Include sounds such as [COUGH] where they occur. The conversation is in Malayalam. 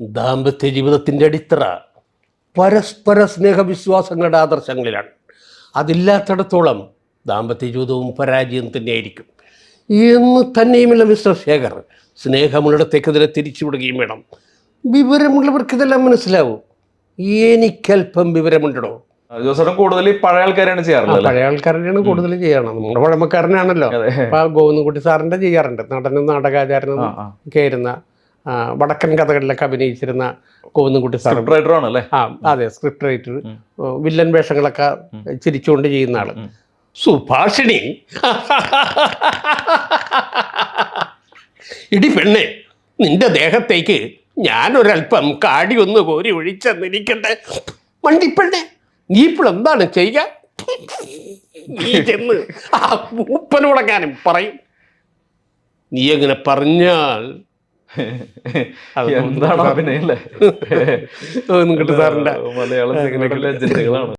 ദാമ്പത്യ ജീവിതത്തിന്റെ അടിത്തറ പരസ്പര സ്നേഹവിശ്വാസങ്ങളുടെ ആദർശങ്ങളിലാണ്. അതില്ലാത്തിടത്തോളം ദാമ്പത്യ ജീവിതവും പരാജയം തന്നെയായിരിക്കും. എന്ന് തന്നെയുമില്ല മിസ്റ്റർ ശേഖർ സ്നേഹമുള്ളിടത്തേക്ക് ഇതിനെ തിരിച്ചുവിടുകയും വേണം. വിവരമുള്ളവർക്ക് ഇതെല്ലാം മനസ്സിലാവും എനിക്കല്പം വിവരമുണ്ടോ ജോസേട്ടൻ കൂടുതൽ പഴയ ആൾക്കാരാണ് ചെയ്യാറുള്ളത് പഴയ ആൾക്കാരാണ് കൂടുതൽ ചെയ്യണം നമ്മുടെ പഴമക്കാരനാണല്ലോ. അപ്പൊ ഗോവിന്ദൻകുട്ടി സാറിന്റെ ചെയ്യാറുണ്ട്. നടനും നാടകാചാരനും. ഒക്കെ ആയിരുന്ന വടക്കൻ കഥകളിലൊക്കെ അഭിനയിച്ചിരുന്ന ഗോവിന്ദൻകുട്ടി സാർ സ്ക്രിപ്റ്റ് റൈറ്റർ ആണല്ലേ? ആ അതെ സ്ക്രിപ്റ്റ് റൈറ്റർ വില്ലൻ വേഷങ്ങളൊക്കെ ചിരിച്ചുകൊണ്ട് ചെയ്യുന്ന ആൾ. സുഭാഷിണി. ഇടി പെണ്ണെ നിന്റെ ദേഹത്തേക്ക് ഞാനൊരല്പം കാടി ഒന്ന് കോരി ഒഴിച്ചെന്നിരിക്കട്ടെ. വണ്ടിപ്പെണ്ണെ നീ ഇപ്പോൾ എന്താണ് ചെയ്യുക? നീ ചെന്ന് ആ മൂപ്പനോടക്കാനും പറയും. നീ എങ്ങനെ പറഞ്ഞാൽ [LAUGHS] എന്താണ് അഭിനയം. അല്ലേ? കിട്ടും സാറിന്റെ മലയാള സിനിമകളിലെ ലെജൻഡുകളാണ്